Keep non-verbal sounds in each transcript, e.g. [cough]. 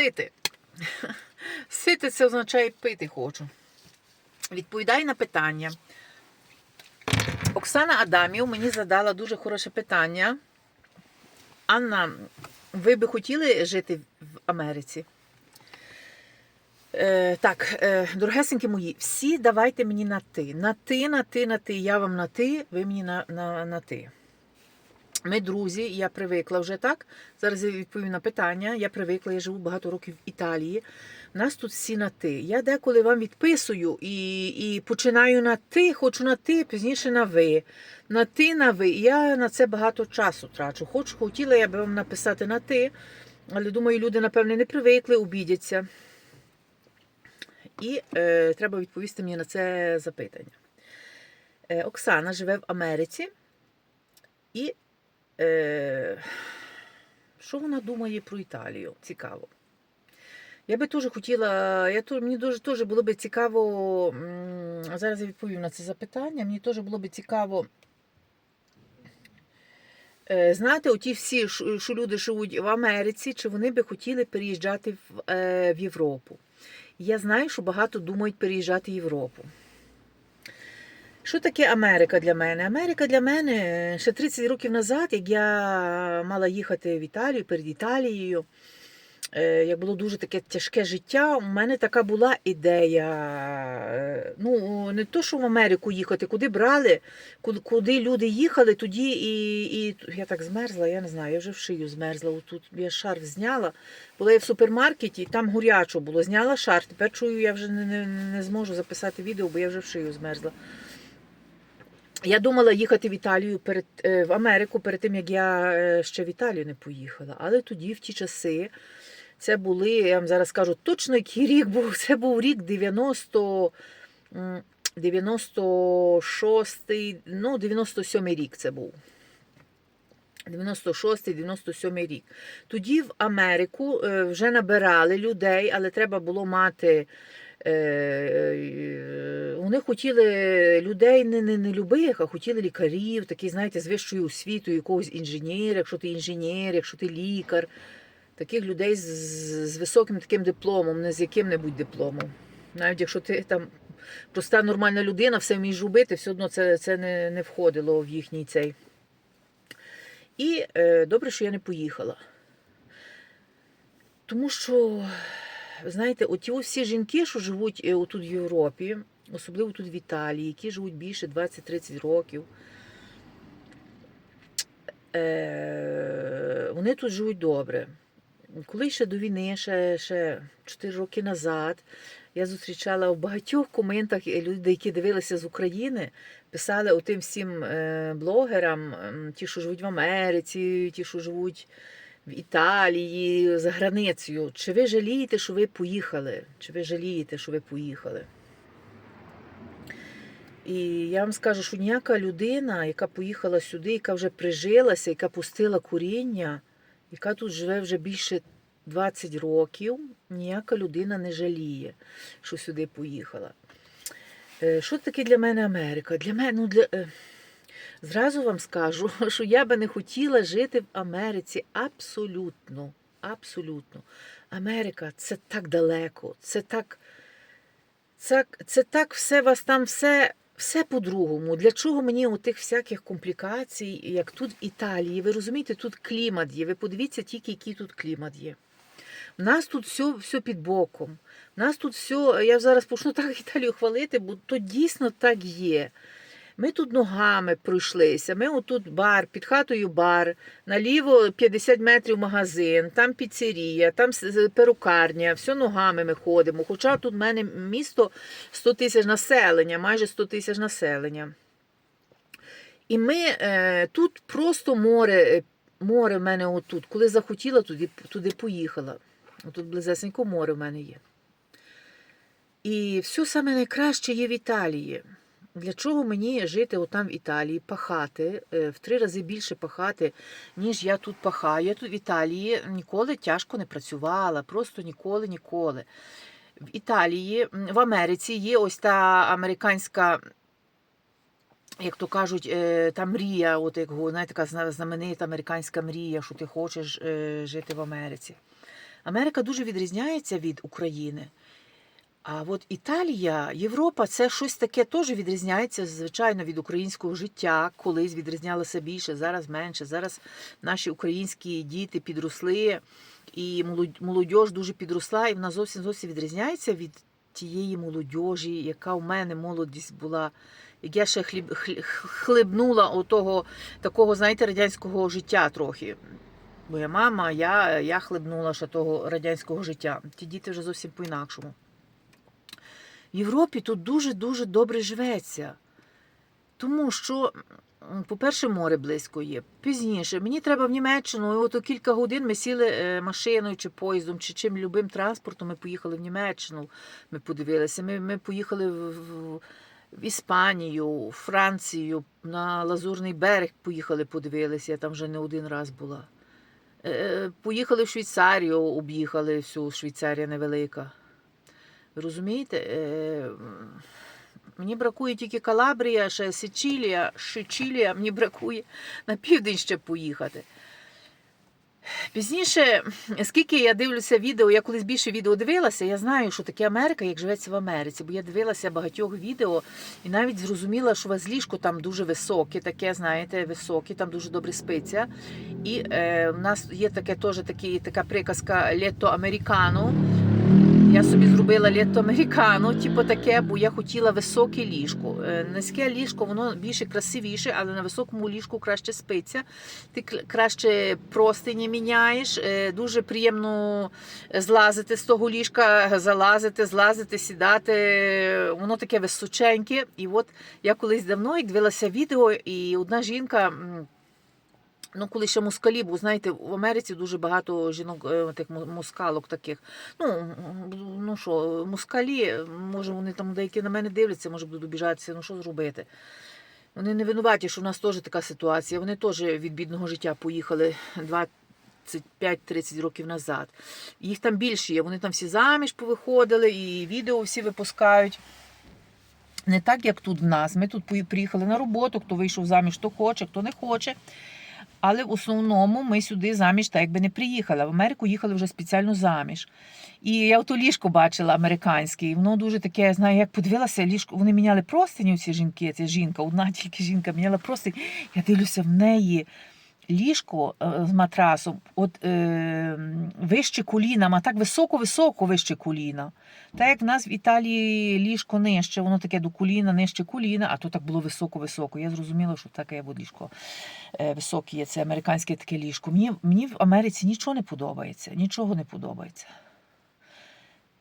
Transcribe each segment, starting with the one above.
сити. Сити це означає пити хочу. Відповідаю на питання. Оксана Адамів мені задала дуже хороше питання. Анна, ви би хотіли жити в Америці? Е, так, е, дорогесенькі мої, всі давайте мені на ти. На ти, на ти, на ти. Я вам на ти, ви мені на, на, на ти. Ми друзі, я привикла вже так. Зараз я відповім на питання. Я привикла, я живу багато років в Італії. У нас тут всі на ти. Я деколи вам відписую і, і починаю на ти, хочу на ти, пізніше на ви. На ти, на ви. Я на це багато часу трачу. Хочу, хотіла я би вам написати на ти, але думаю, люди, напевне, не привикли, обідяться. І е, треба відповісти мені на це запитання. Е, Оксана живе в Америці. І е, що вона думає про Італію? Цікаво. Я би теж хотіла, я, мені дуже теж було б цікаво, зараз я відповім на це запитання, мені теж було б цікаво. е, Знати, оті всі, що люди живуть в Америці, чи вони би хотіли переїжджати в, е, в Європу. Я знаю, що багато думають переїжджати в Європу. Що таке Америка для мене? Америка для мене ще 30 років назад, як я мала їхати в Італію перед Італією, е, як було дуже таке тяжке життя, у мене така була ідея. е, Ну, не то, що в Америку їхати, куди брали, куди, люди їхали, тоді і, і я так змерзла, я не знаю, я вже в шию змерзла. Тут я шарф зняла. Була я в супермаркеті, там гурячо було. Зняла шарф. Тепер чую, я вже не, не, не зможу записати відео, бо я вже в шию змерзла. Я думала їхати в Італію перед е, в Америку перед тим, як я е, ще в Італію не поїхала. Але тоді, в ті часи, це були, я вам зараз скажу, точно який рік був. [laughs] Це був рік 90, м, 96, ну, 97 рік це був. 96-97 рік. Тоді в Америку е, вже набирали людей, але треба було мати. Е, е, Вони хотіли людей не, не, не любих, а хотіли лікарів, такі, знаєте, з вищою освітою, якогось інженера, якщо ти інженер, якщо ти лікар. Таких людей з, з високим таким дипломом, не з яким-небудь дипломом. Навіть якщо ти там проста нормальна людина, все вмієш робити, все одно це, це не, не входило в їхній цей. І е, добре, що я не поїхала. Тому що, знаєте, оті всі жінки, що живуть е, отут в Європі, особливо тут в Італії, які живуть більше 20-30 років, е, вони тут живуть добре. Коли ще до війни, ще, ще 4 роки назад, я зустрічала в багатьох коментах е, люди, які дивилися з України, писали отим всім блогерам, ті, що живуть в Америці, ті, що живуть в Італії, за границею. Чи ви жалієте, що ви поїхали? Чи ви жалієте, що ви поїхали? І я вам скажу, що ніяка людина, яка поїхала сюди, яка вже прижилася, яка пустила куріння, яка тут живе вже більше 20 років, ніяка людина не жаліє, що сюди поїхала. Е, Що таке для мене Америка? Для мене, ну, для, е, зразу вам скажу, [laughs] що я би не хотіла жити в Америці абсолютно. Абсолютно. Америка це так далеко, це так, це, це так все вас там все. Все по-другому. Для чого мені отих всяких комплікацій, як тут в Італії? Ви розумієте, тут клімат є. Ви подивіться тільки, який тут клімат є. У нас тут все, все під боком. У нас тут все, я зараз почну так [laughs] Італію хвалити, бо то дійсно так є. Ми тут ногами пройшлися. Ми отут бар, під хатою бар, наліво 50 метрів магазин, там піцерія, там перукарня, все ногами ми ходимо. Хоча тут в мене місто 100 тисяч населення, майже 100 тисяч населення. І ми е, тут просто море, е, море в мене отут. Коли захотіла, туди, туди поїхала. Тут близесенько море в мене є. І все саме найкраще є в Італії. Для чого мені жити отам в Італії, пахати, е, в три рази більше пахати, ніж я тут пахаю. Я тут в Італії ніколи тяжко не працювала, просто ніколи, ніколи. В Італії, в Америці є ось та американська, як то кажуть, е, та мрія, от як знаєте, така знаменита американська мрія, що ти хочеш е, жити в Америці. Америка дуже відрізняється від України. А от Італія, Європа це щось таке теж відрізняється, звичайно, від українського життя. Колись відрізнялося більше, зараз менше. Зараз наші українські діти підросли, і молодь- дуже підросла, і вона зовсім зовсім відрізняється від тієї молодіжі, яка у мене молодість була. Як я ще хліб, хлі- хлебнула отого такого, знаєте, радянського життя трохи. Моя мама, я, я хлебнула ще того радянського життя. Ті діти вже зовсім по-інакшому. В Європі тут дуже-дуже добре живеться. Тому що, по-перше, море близько є. Пізніше, мені треба в Німеччину, і от кілька годин ми сіли е, машиною чи поїздом, чи чим любим транспортом. Ми поїхали в Німеччину. Ми подивилися. Ми, ми поїхали в, в, Іспанію, Францію, на Лазурний берег поїхали, подивилися. Я там вже не один раз була. Е, Поїхали в Швейцарію, об'їхали всю Швейцарія невелика. Розумієте? Е, Мені бракує тільки Калабрія, ще Сичилія, Шичилія, мені бракує на південь ще поїхати. Пізніше, скільки я дивлюся відео, я колись більше відео дивилася, я знаю, що таке Америка, як живеться в Америці, бо я дивилася багатьох відео і навіть зрозуміла, що у вас ліжко там дуже високе, таке, знаєте, високе, там дуже добре спиться. І е, в нас є таке теж така приказка лето американо. Я собі зробила лето американо, типу таке, бо я хотіла високе ліжко. Е, Низьке ліжко, воно більше красивіше, але на високому ліжку краще спиться. Ти краще простині міняєш. е, Дуже приємно злазити з того ліжка, залазити, злазити, сідати. Воно таке височеньке. І от я колись давно дивилася відео, і одна жінка. Ну, коли ще москалі, бо знаєте, в Америці дуже багато жінок, е, тих москалок таких. Ну, ну що, москалі, може, вони там деякі на мене дивляться, може будуть обіжатися, ну що зробити. Вони не винуваті, що в нас теж така ситуація. Вони теж від бідного життя поїхали 25-30 років назад. Їх там більше є, вони там всі заміж повиходили, і відео всі випускають. Не так, як тут в нас. Ми тут приїхали на роботу, хто вийшов заміж, хто хоче, хто не хоче. Але в основному ми сюди заміж так якби не приїхали. В Америку їхали вже спеціально заміж. І я ото ліжко бачила американське, і воно дуже таке, знаю, як подивилася, ліжко, вони міняли простині, ці жінки, ця жінка, одна тільки жінка міняла простинь. Я дивлюся, в неї ліжко е, з матрасом, от е, вище коліна, а так високо-високо вище коліна. Так як в нас в Італії ліжко нижче, воно таке до коліна, нижче коліна, а то так було високо-високо. Я зрозуміла, що таке от ліжко е, високе є, це американське таке ліжко. Мені, мені в Америці нічого не подобається, нічого не подобається.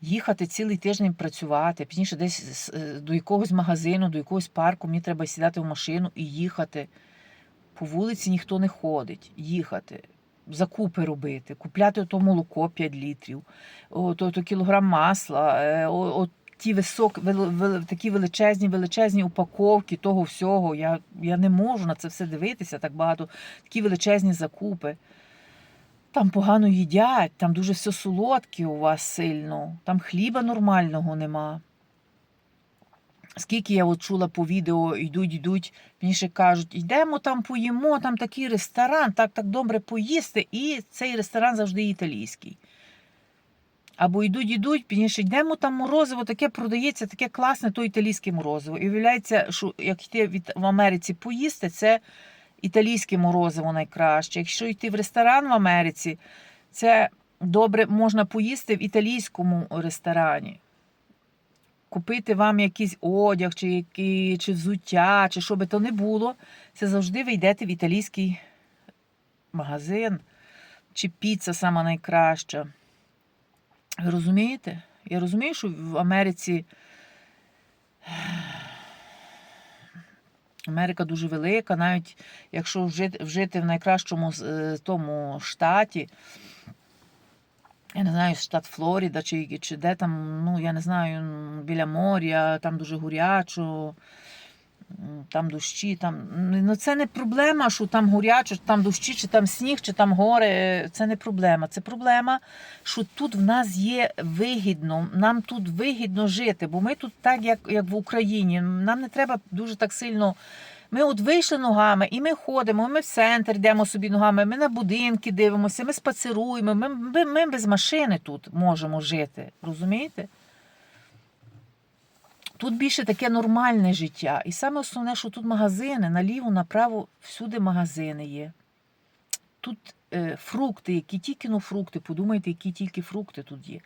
Їхати цілий тиждень працювати, пізніше десь до якогось магазину, до якогось парку, мені треба сідати в машину і їхати. По вулиці ніхто не ходить, їхати, закупи робити, купляти ото молоко 5 літрів, ото, ото кілограм масла, е, о, о, ті висок, вел, вел- такі величезні, величезні упаковки того всього. Я, я не можу на це все дивитися, так багато, такі величезні закупи. Там погано їдять, там дуже все солодке у вас сильно, там хліба нормального нема. Скільки я от чула по відео, йдуть, йдуть, мені ще кажуть, йдемо там поїмо, там такий ресторан, так так добре поїсти, і цей ресторан завжди італійський. Або йдуть, йдуть, пізніше йдемо там морозиво, таке продається, таке класне, то італійське морозиво. І виявляється, що як йти від, в Америці поїсти, це італійське морозиво найкраще. Якщо йти в ресторан в Америці, це добре можна поїсти в італійському ресторані. Купити вам якийсь одяг, чи, які, чи взуття, чи що би то не було, це завжди ви йдете в італійський магазин, чи піца сама найкраща. Ви розумієте? Я розумію, що в Америці Америка дуже велика, навіть якщо вжити, в найкращому е, тому штаті, я не знаю, штат Флоріда, чи, чи де там, ну я не знаю, біля моря, там дуже гурячо, там дощі, там. Ну це не проблема, що там гурячо, там дощі, чи там сніг, чи там гори. Це не проблема. Це проблема, що тут в нас є вигідно, нам тут вигідно жити, бо ми тут так, як, як в Україні. Нам не треба дуже так сильно Ми от вийшли ногами, і ми ходимо, ми в центр йдемо собі ногами, ми на будинки дивимося, ми спацируємо, ми, ми, ми без машини тут можемо жити. Розумієте? Тут більше таке нормальне життя. І саме основне, що тут магазини, наліво, направо, всюди магазини є. Тут е, фрукти, які тільки ну, фрукти, подумайте, які тільки фрукти тут є.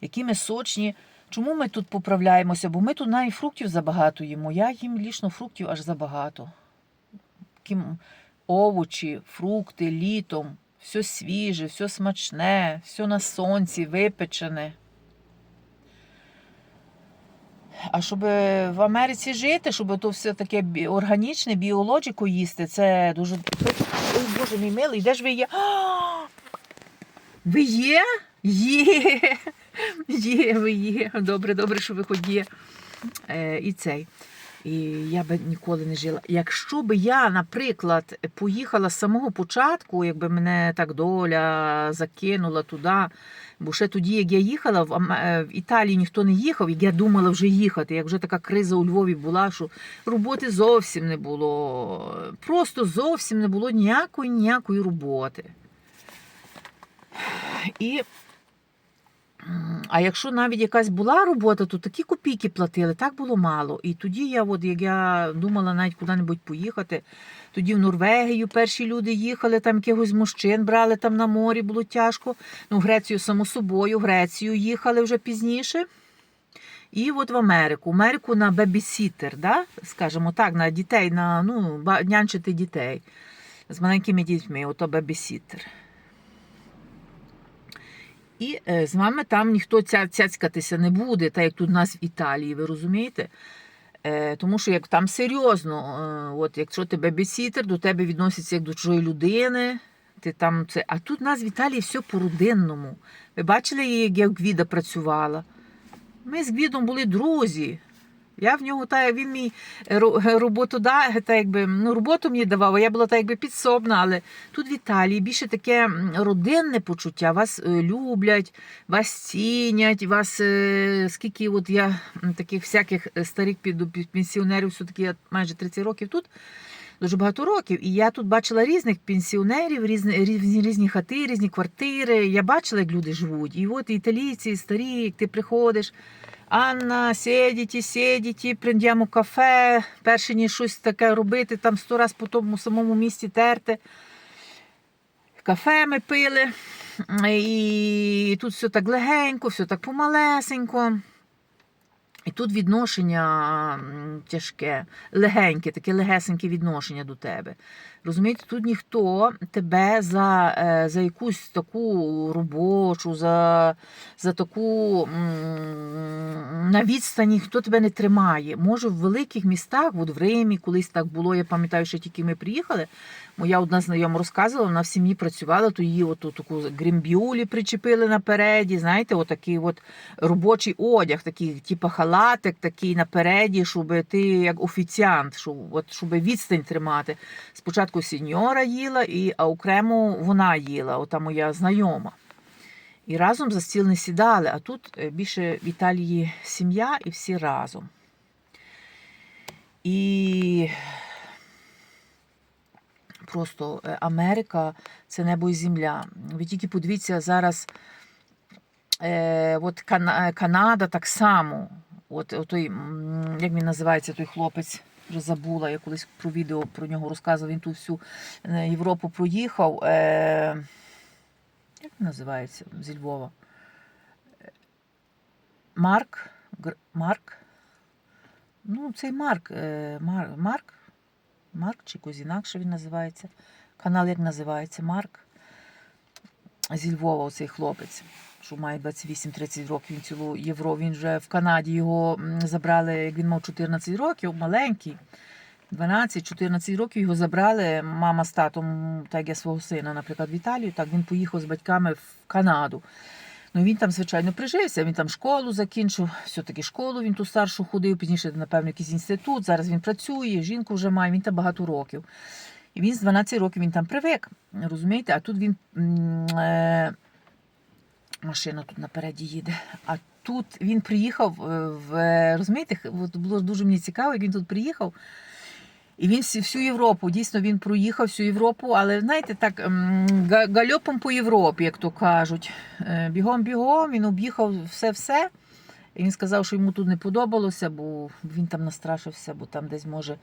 Які ми сочні. Чому ми тут поправляємося? Бо ми тут навіть фруктів забагато їмо. Я їм лічно фруктів аж забагато. Ким овочі, фрукти літом, все свіже, все смачне, все на сонці, випечене. А щоб в Америці жити, щоб то все таке органічне, біологіку їсти, це дуже. Ой, Боже мій милий, де ж ви є? А! [gasps] Ви є? Є. Є, ви є. Добре, добре, що ви хоч є. Е, і цей. І я би ніколи не жила. Якщо би я, наприклад, поїхала з самого початку, якби мене так доля закинула туди. Бо ще тоді, як я їхала, в, е, Італії ніхто не їхав, як я думала вже їхати, як вже така криза у Львові була, що роботи зовсім не було. Просто зовсім не було ніякої ніякої роботи. І А якщо навіть якась була робота, то такі копійки платили, так було мало. І тоді я, от, як я думала навіть куди-небудь поїхати, тоді в Норвегію перші люди їхали, там якихось мужчин брали там на морі, було тяжко. Ну, в Грецію, само собою, в Грецію їхали вже пізніше. І от в Америку. Америку на бебісітер, да? скажімо так, на дітей, на ну, нянчити дітей з маленькими дітьми, ото бебісітер. І е, з вами там ніхто ця, цяцькатися не буде, так як тут у нас в Італії, ви розумієте? Е, тому що як там серйозно, е, от якщо тебе бесітер, до тебе відносяться як до чужої людини. Ти там це... А тут у нас в Італії все по-родинному. Ви бачили, як я Гвіда працювала? Ми з Гвідом були друзі. Я в нього та він мій ро- роботода, та якби ну роботу мені давав, а я була так якби підсобна, але тут в Італії більше таке родинне почуття. Вас е, люблять, вас цінять, вас е, скільки от я таких всяких е, старих пенсіонерів, все таки я майже 30 років тут. Дуже багато років, і я тут бачила різних пенсіонерів, різні, різні, різні хати, різні квартири. Я бачила, як люди живуть. І от італійці старі, як ти приходиш, Анна, сидіть, сидіть, прийдемо кафе, перше ніж щось таке робити, там сто раз по тому самому місці терти. Кафе ми пили, і тут все так легенько, все так помалесенько. І тут відношення тяжке, легеньке, таке легесеньке відношення до тебе. Розумієте, тут ніхто тебе за, е, за якусь таку робочу, за, за таку на відстані хто тебе не тримає. Може, в великих містах, от в Римі, колись так було, я пам'ятаю, що тільки ми приїхали. Моя одна знайома розказувала, вона в сім'ї працювала, то її оту таку гримбюлі причепили напереді. Знаєте, отакий от робочий одяг, такий, типу халатик, такий напереді, щоб ти як офіціант, щоб, от, щоб відстань тримати. Спочатку сеньора їла, і, а окремо вона їла, ота моя знайома. І разом за стіл не сідали, а тут е, більше в Італії сім'я і всі разом. І просто е, Америка це небо і земля. Ви тільки подивіться зараз. Е, от Кана- Канада так само. От, от той, як він називається той хлопець, вже забула, я колись про відео про нього розказував, він ту всю е, Європу проїхав. Е, як він називається зі Львова? Е, Марк. Марк. Ну, цей Марк. е, Мар, Марк. Марк чи якось інакше він називається. Канал як називається? Марк. Зі Львова оцей хлопець, що має 28-30 років, він цілу Євро. Він вже в Канаді його забрали, як він мав 14 років, маленький. 12-14 років його забрали мама з татом, так я свого сина, наприклад, в Італію. Так він поїхав з батьками в Канаду. Ну він там, звичайно, прижився, він там школу закінчив, все-таки школу він ту старшу ходив, пізніше, напевно, якийсь інститут. Зараз він працює, жінку вже має, він там багато років. І він з 12 років він там привик, розумієте? А тут він е, машина тут напереді їде. А тут він приїхав е, в розумієте, от було дуже мені цікаво, як він тут приїхав. І він всю Європу, дійсно він проїхав всю Європу, але знаєте, так гальопом по Європі, як то кажуть. Е, Бігом-бігом, він об'їхав все-все. І він сказав, що йому тут не подобалося, бо він там настрашився, бо там десь може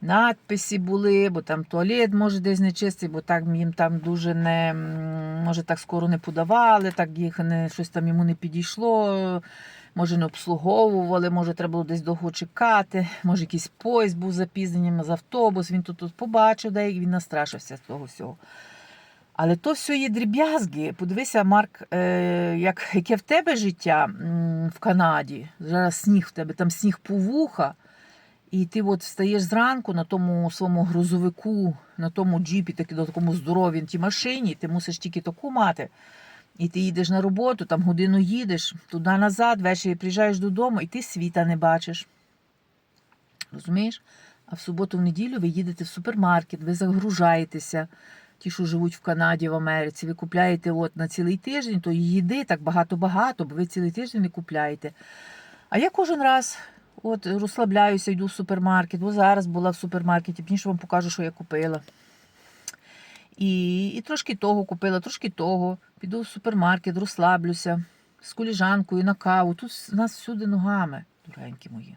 надписи були, бо там туалет може десь не чистий, бо так їм там дуже не може так скоро не подавали, так їх не щось там йому не підійшло. Може, не обслуговували, може, треба було десь довго чекати, може, якийсь поїзд був запізненням з автобус. Він тут, побачив, де він настрашився з того всього. Але то все є дріб'язги. Подивися, Марк, е, як, яке в тебе життя в Канаді. Зараз сніг в тебе, там сніг по вуха. І ти от встаєш зранку на тому своєму грузовику, на тому джіпі, такі, на такому здоровій тій машині, ти мусиш тільки таку мати. І ти їдеш на роботу, там годину їдеш, туди назад, ввечері приїжджаєш додому, і ти світа не бачиш. Розумієш? А в суботу, в неділю ви їдете в супермаркет, ви загружаєтеся. Ті, що живуть в Канаді, в Америці, ви купляєте от на цілий тиждень, то їди так багато-багато, бо ви цілий тиждень не купляєте. А я кожен раз от розслабляюся, йду в супермаркет, бо зараз була в супермаркеті, пізніше вам покажу, що я купила. І, і трошки того купила, трошки того. Піду в супермаркет, розслаблюся з коліжанкою на каву. Тут нас всюди ногами, дорогенькі мої.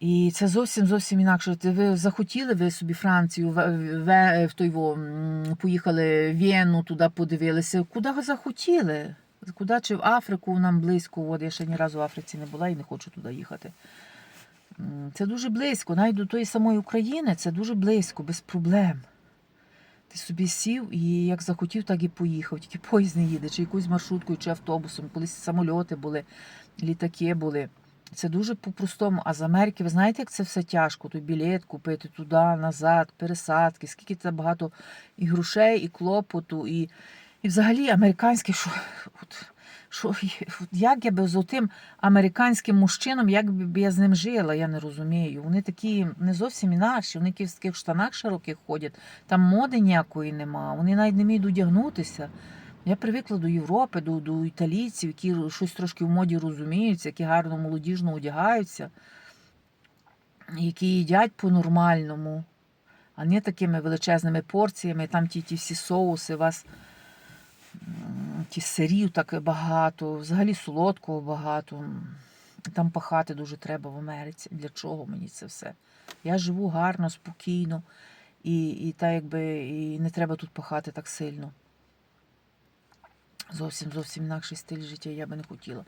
І це зовсім зовсім інакше. Ви захотіли ви собі Францію, в, той во, поїхали в Вену, туди подивилися. Куди захотіли? Куди чи в Африку нам близько? От я ще ні разу в Африці не була і не хочу туди їхати. Це дуже близько. Навіть до тої самої України це дуже близько, без проблем. Ти собі сів і як захотів, так і поїхав. Тільки поїзд не їде, чи якоюсь маршруткою, чи автобусом. Колись самольоти були, літаки були. Це дуже по-простому. А з Америки, ви знаєте, як це все тяжко? Той білет купити туди, назад, пересадки, скільки це багато і грошей, і клопоту, і, і взагалі американське, що, от, що, як я би з отим американським мужчином, як би я з ним жила, я не розумію. Вони такі не зовсім інакші, вони в таких штанах широких ходять, там моди ніякої нема, вони навіть не вміють одягнутися. Я привикла до Європи, до, до італійців, які щось трошки в моді розуміються, які гарно молодіжно одягаються, які їдять по-нормальному, а не такими величезними порціями, там ті, ті всі соуси, вас ті сирів так багато, взагалі солодкого багато. Там пахати дуже треба в Америці. Для чого мені це все? Я живу гарно, спокійно, і, і, та, якби, і не треба тут пахати так сильно. Зовсім зовсім інакший стиль життя я би не хотіла.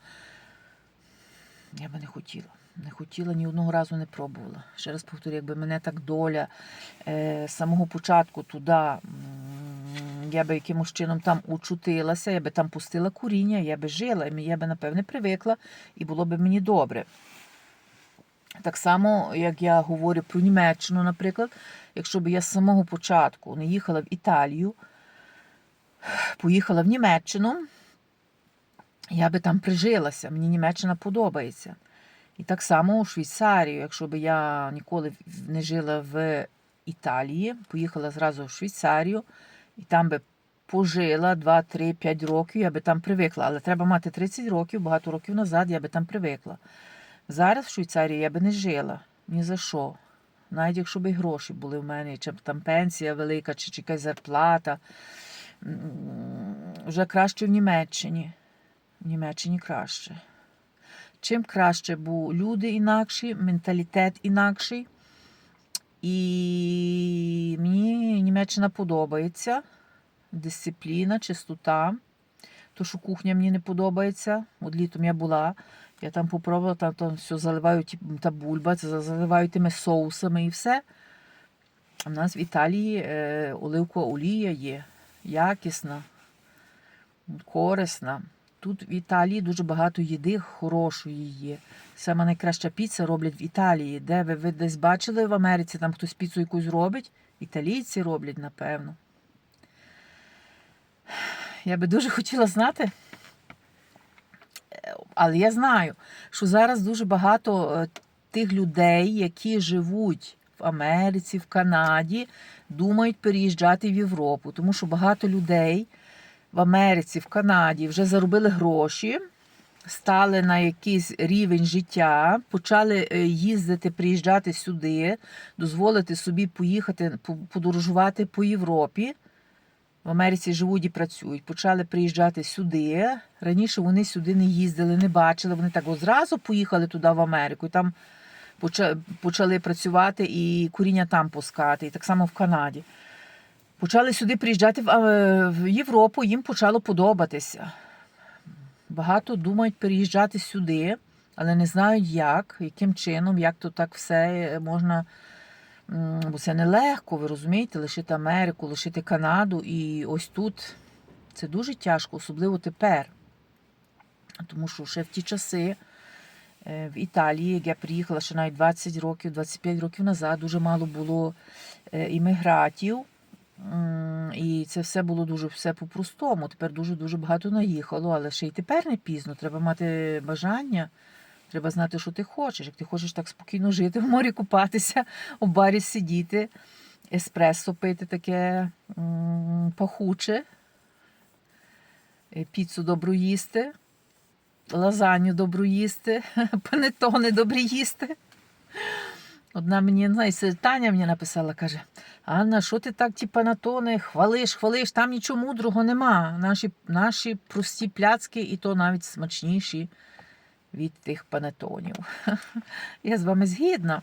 Я би не хотіла. Не хотіла, ні одного разу не пробувала. Ще раз повторю, якби мене так доля е, самого початку туди, я би якимось чином там учутилася, я би там пустила куріння, я би жила, я би, напевне, привикла, і було б мені добре. Так само, як я говорю про Німеччину, наприклад, якщо б я з самого початку не їхала в Італію, поїхала в Німеччину, я би там прижилася. Мені Німеччина подобається. І так само у Швейцарію, якщо б я ніколи не жила в Італії, поїхала зразу в Швейцарію, і там би пожила 2, 3, 5 років, я би там привикла. Але треба мати 30 років, багато років назад я би там привикла. Зараз в Швейцарії я би не жила. Ні за що. Навіть якщо б гроші були в мене, чи там пенсія велика, чи, чи якась зарплата. Вже краще в Німеччині. В Німеччині краще. Чим краще, бо люди інакші, менталітет інакший. І мені Німеччина подобається. Дисципліна, чистота. То, що кухня мені не подобається. От літом я була, я там попробувала, там, там все заливають та бульба, це заливають тими соусами і все. В нас в Італії е, оливкова олія є, якісна, корисна. Тут в Італії дуже багато їди хорошої є. Саме найкраща піца роблять в Італії. Де ви, ви десь бачили в Америці, там хтось піцу якусь робить? Італійці роблять, напевно. Я би дуже хотіла знати. Але я знаю, що зараз дуже багато е, тих людей, які живуть в Америці, в Канаді, думають переїжджати в Європу, тому що багато людей в Америці, в Канаді вже заробили гроші стали на якийсь рівень життя, почали е, їздити, приїжджати сюди, дозволити собі поїхати, подорожувати по Європі. В Америці живуть і працюють, почали приїжджати сюди. Раніше вони сюди не їздили, не бачили. Вони так одразу поїхали туди в Америку. І там почали працювати і коріння там пускати, і так само в Канаді. Почали сюди приїжджати е, в Європу, їм почало подобатися. Багато думають переїжджати сюди, але не знають як, яким чином, як то так все можна. Бо це нелегко, ви розумієте, лишити Америку, лишити Канаду. І ось тут це дуже тяжко, особливо тепер. Тому що ще в ті часи е, в Італії, як я приїхала ще навіть 20 років, 25 років назад, дуже мало було е, іммігратів. І це все було дуже все по-простому. Тепер дуже-дуже багато наїхало, але ще й тепер не пізно. Треба мати бажання, треба знати, що ти хочеш. Як ти хочеш так спокійно жити, в морі купатися, у барі сидіти, еспресо пити таке пахуче, е, піцу добру їсти, лазанью добру їсти, [laughs] панетони добрі їсти. Одна мені, не Таня мені написала, каже: Анна, що ти так ті панатони хвалиш, хвалиш, там нічого мудрого нема. Наші, наші прості пляцки, і то навіть смачніші від тих панетонів. [laughs] Я з вами згідна,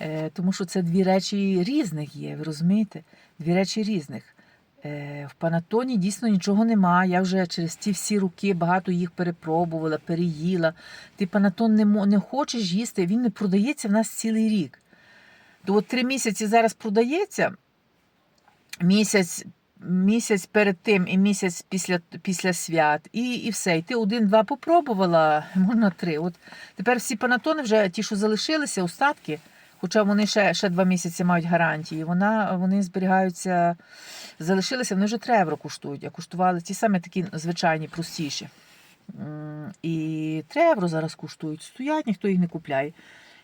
е, тому що це дві речі різних є, ви розумієте? Дві речі різних. Е, В панатоні дійсно нічого нема. Я вже через ті всі роки багато їх перепробувала, переїла. Ти панатон не, не хочеш їсти, він не продається в нас цілий рік. То от три місяці зараз продається, місяць, місяць перед тим і місяць після, після свят, і, і все. І ти один-два попробувала, [laughs] можна три. От тепер всі панатони, вже ті, що залишилися, остатки, хоча вони ще, ще два місяці мають гарантії, вона, вони зберігаються, залишилися, вони вже 3 євро коштують, а коштували ті самі такі звичайні, простіші. І 3 євро зараз коштують, стоять, ніхто їх не купляє.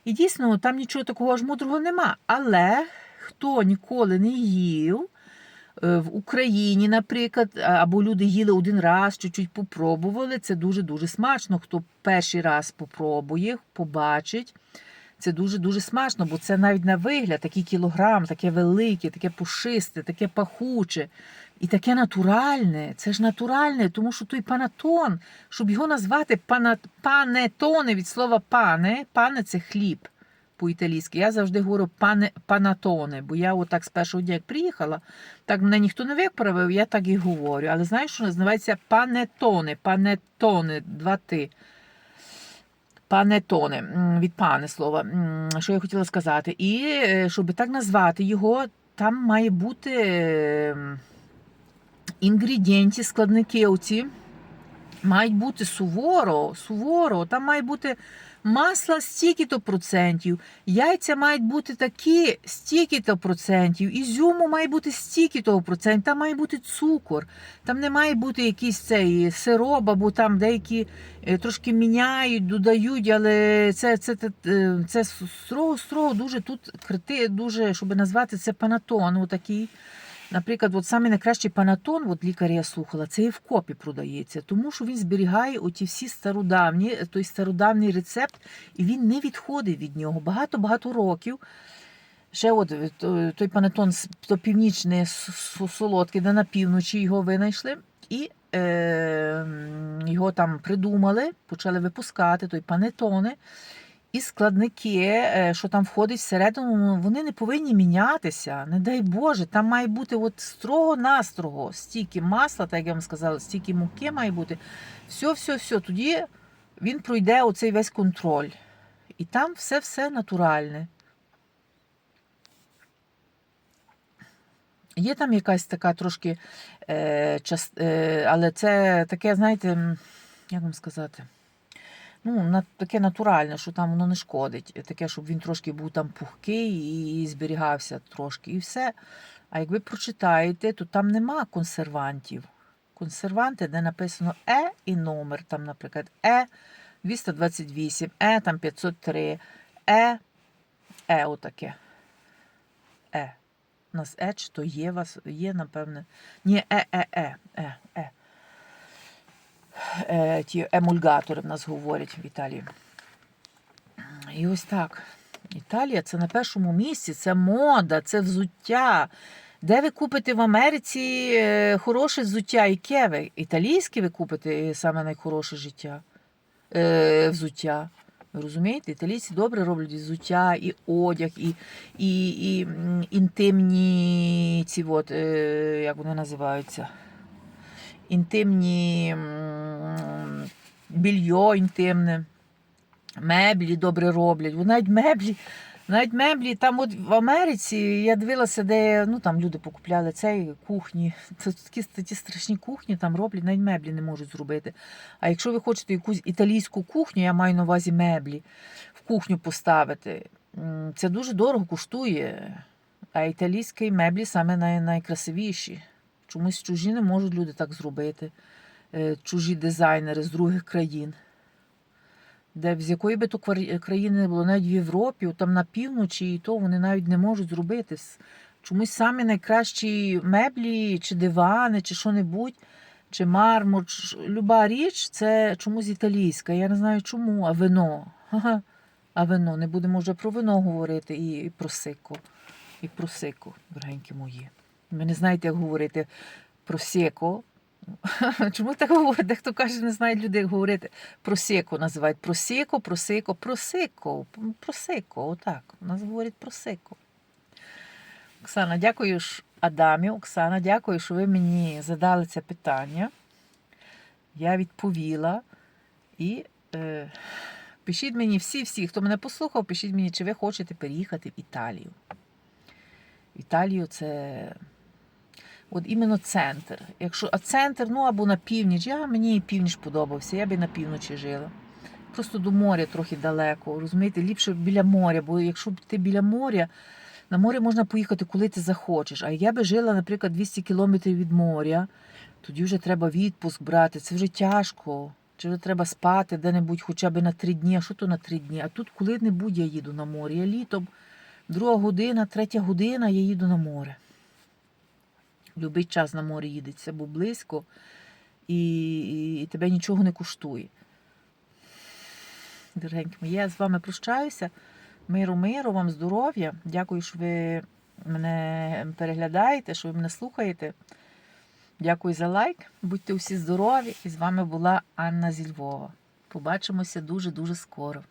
І дійсно, там нічого такого ж мудрого нема. Але хто ніколи не їв е, в Україні, наприклад, або люди їли один раз, чуть-чуть попробували, це дуже-дуже смачно. Хто перший раз попробує, побачить. Це дуже-дуже смачно, бо це навіть на вигляд такий кілограм, таке велике, таке пушисте, таке пахуче і таке натуральне. Це ж натуральне, тому що той панатон, щоб його назвати пана, панетоне від слова пане, пане це хліб по-італійськи. Я завжди говорю пане, панатоне, бо я отак з першого дня, як приїхала, так мене ніхто не виправив, я так і говорю. Але знаєш, що називається панетоне, панетоне, два ти. Панетоне, Тоне, від пане слова, що я хотіла сказати. І е, щоб так назвати його, там має бути е, інгредієнті, складники оці. Мають бути суворо, суворо, там має бути масла стільки-то процентів, яйця мають бути такі стільки-то процентів, ізюму має бути стільки-то процентів, там має бути цукор, там не має бути якийсь цей сироп, або там деякі е, трошки міняють, додають, але це, це, це, е, це строго, строго дуже тут крити, дуже, щоб назвати це панатон, отакий. Наприклад, от саме найкращий панатон, от лікаря я слухала, це і в копі продається, тому що він зберігає оті всі стародавні, той стародавній рецепт, і він не відходить від нього багато-багато років. Ще от е, той панатон то північний с- с- де на півночі його винайшли, і е, його там придумали, почали випускати той панетоне. І складники, е, що там входить всередину, вони не повинні мінятися. Не дай Боже, там має бути от строго-настрого, стільки масла, так як я вам сказала, стільки муки має бути. Все, все, все. Тоді він пройде оцей весь контроль. І там все-все натуральне. Є там якась така трошки, е, час, е, але це таке, знаєте, як вам сказати? Ну, на, таке натуральне, що там воно не шкодить. Таке, щоб він трошки був там пухкий і зберігався трошки, і все. А як ви прочитаєте, то там нема консервантів. Консерванти, де написано Е і номер, там, наприклад, Е 228, Е там 503, Е, Е отаке. Е. У нас Е, чи то є вас, є, напевне. Ні, Е, Е, Е, Е, Е. е, ті емульгатори в нас говорять в Італії. І ось так. Італія це на першому місці, це мода, це взуття. Де ви купите в Америці е, хороше взуття? Яке ви? Італійське ви купите е, саме найхороше життя, е, взуття. Ви розумієте? Італійці добре роблять і взуття, і одяг, і, і, і інтимні ці от, е, як вони називаються? Інтимні більйо інтимне меблі добре роблять. Бо навіть меблі, навіть меблі там от в Америці я дивилася, де ну там люди покупляли цей кухні. Це такі, такі страшні кухні там роблять, навіть меблі не можуть зробити. А якщо ви хочете якусь італійську кухню, я маю на увазі меблі, в кухню поставити, це дуже дорого коштує. А італійські меблі саме най, найкрасивіші. Чомусь чужі не можуть люди так зробити. Е, Чужі дизайнери з других країн де з якої би то країни не було, навіть в Європі, там на півночі, і то вони навіть не можуть зробити. Чомусь самі найкращі меблі, чи дивани, чи що-небудь, чи мармур, чи люба річ це чомусь італійська. Я не знаю чому, а вино. А вино, не будемо вже про вино говорити і про сико. І про сико, дорогенькі мої. Ви не знаєте, як говорити про сіко. [laughs] Чому так говорять? Дехто каже, не знають люди, як говорити. про Просеко називають просеко, просеко, просеко, просеко, отак. У нас говорять просеко. Оксана, дякую ж Адамі. Оксана, дякую, що ви мені задали це питання. Я відповіла. І е, пишіть мені всі-всі, хто мене послухав, пишіть мені, чи ви хочете переїхати в Італію. Італію це От іменно центр. Якщо, а центр, ну або на північ, я, мені і північ подобався, я би на півночі жила. Просто до моря трохи далеко. Розумієте, ліпше біля моря, бо якщо ти біля моря, на море можна поїхати, коли ти захочеш. А я би жила, наприклад, 200 кілометрів від моря, тоді вже треба відпуск брати, це вже тяжко. Чи вже треба спати де-небудь хоча б на три дні. А що то на три дні? А тут коли-небудь я їду на море. Я літом, друга година, третя година, я їду на море. Любий час на море їдеться, бо близько і, і тебе нічого не коштує. Дорогенькі мої, я з вами прощаюся. Миру, миру, вам здоров'я. Дякую, що ви мене переглядаєте, що ви мене слухаєте. Дякую за лайк. Будьте усі здорові! І з вами була Анна зі Львова. Побачимося дуже-дуже скоро.